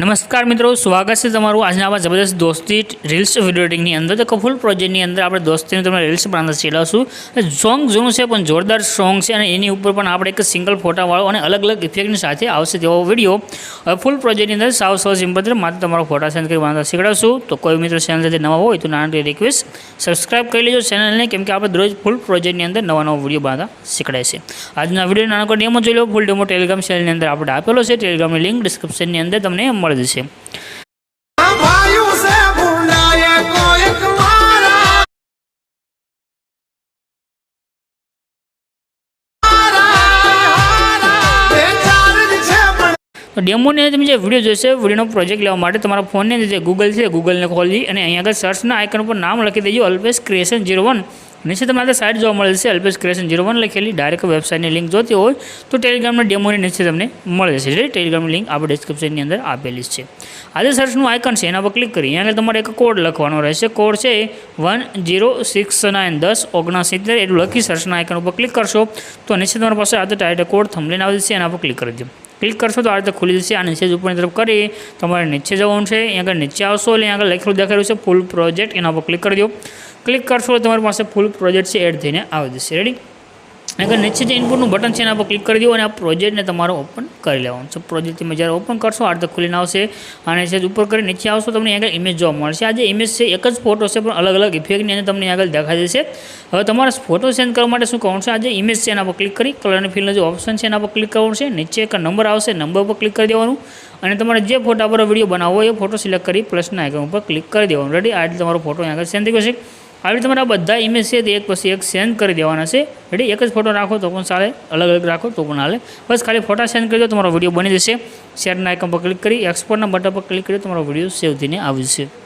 નમસ્કાર મિત્રો, સ્વાગત છે તમારું આજના આવા જબરદસ્ત દોસ્તી રીલ્સ વીડિયો અંદર. તો ફૂલ પ્રોજેક્ટની અંદર આપણે દોસ્તીને તમને રીલ્સ બનાવતા શીખવાડશું. સોંગ જૂનું છે પણ જોરદાર સોંગ છે અને એની ઉપર પણ આપણે એક સિંગલ ફોટાવાળો અને અલગ અલગ ઇફેક્ટની સાથે આવશે તેવો વીડિયો ફૂલ પ્રોજેક્ટની અંદર સાવ સાવ સિમ્પલ માત્ર તમારો ફોટા સેન્ડ કરી બનાવતા શીખડાવશું તો કોઈ મિત્રો ચેનલ સાથે નવા હોય તો નાની રિક્વેસ્ટ સબસ્ક્રાઇબ કરી લેજો ચેનલને કેમ કે આપણે દરરોજ ફૂલ પ્રોજેક્ટની અંદર નવા નવા વીડિયો બનાવતા શીખડાય છે. આજના વીડિયો નાનકો ડેમો જોઈ લો. ફૂલ ડેમો ટેલિગ્રામ ચેનલની અંદર આપણે આપેલો છે. ટેલિગ્રામની લિંક ડિસ્ક્રિપ્શનની અંદર તમને મળી જશે ડેમોને તમે જે વીડિયો જોશે વિડીયોનો પ્રોજેક્ટ લેવા માટે તમારા ફોનની અંદર જે ગૂગલ છે ગૂગલને ખોલી અને અહીંયા આગળ સર્ચના આઇકન ઉપર નામ લખી દેજો અલ્પેશ ક્રિએશન જીરો વન નીચે તમને આ સાઇટ જોવા મળે છે. અલ્પેશ ક્રિએશન જીરો વન લખેલી ડાયરેક્ટ વેબસાઇટની લિંક જોતી હોય તો ટેલિગ્રામના ડેમોની નીચે તમને મળે છે. ટેલિગ્રામની લિંક આપણે ડિસ્ક્રિપ્શનની અંદર આપેલી છે. આજે સર્ચનું આઇકન છે. એના પર ક્લિક કરી. અહીંયા તમારે એક કોડ લખવાનો રહેશે. કોડ છે વન જીરો સિક્સ નાઇન દસ ઓગણસિત્તેર. એટલું લખી સર્ચના આઇકન ઉપર ક્લિક કરશો તો નીચે તમારી પાસે આ તો ટાઈટલ કોડ થમલીને આવે છે. એના પર ક્લિક કરી દો ક્લિક કરશો તો આ રીતે ખુલી જશે. આ નીચે જ ઉપરની તરફ કરી તમારે નીચે જવાનું છે. અહીંયા આગળ નીચે આવશો એટલે આગળ લખેલું દેખાડ્યું છે ફૂલ પ્રોજેક્ટ એના પર ક્લિક કરી દો. ક્લિક કરશો તમારી પાસે ફૂલ પ્રોજેક્ટ છે એડ થઈને આવી જશે. રેડી આગળ નીચે જે ઇનપુટનું બટન છે એના પર ક્લિક કરી દો અને આ પ્રોજેક્ટને તમારો ઓપન કરી લેવાનું. છે પ્રોજેક્ટ તમે જ્યારે ઓપન કરશો, આ રીતે ખુલીને આવશે. અને સેજ ઉપર કરી નીચે આવશો, તમને આગળ ઇમેજ જોવા મળશે. આ જે ઇમેજ છે, એક જ ફોટો છે, પણ અલગ અલગ ઇફેક્ટની અંદર તમને આગળ દેખાઈ જશે. હવે તમારે ફોટો સેન્ડ કરવા માટે શું કરવાનું છે? આ જે ઇમેજ છે એના પર ક્લિક કરી અને ફિલનો જે ઓપ્શન છે એના પર ક્લિક કરવાનું છે. નીચે એક નંબર આવશે નંબર પર ક્લિક કરી દેવાનું. અને તમારે જે ફોટા પર વીડિયો બનાવવો હોય, એ ફોટો સિલેક્ટ કરી પ્લસના આઇકન ઉપર ક્લિક કરી દેવાનું. રેડી આ રીતે તમારો ફોટો આગળ સેન્ડ થઈ ગયો છે. આવી રીતે તમારા બધા ઇમેજ છે તે એક પછી એક સેન્ડ કરી દેવાના છે. રેડી એક જ ફોટો રાખો તો પણ ચાલે. અલગ અલગ રાખો તો પણ હાલે. બસ ખાલી ફોટા સેન્ડ કરી દો, તમારો વીડિયો બની જશે. શેરના આઇકન પર ક્લિક કરી એક્સપોર્ટના બટન પર ક્લિક કરી તમારો વીડિયો સેવ થઈને આવી જશે.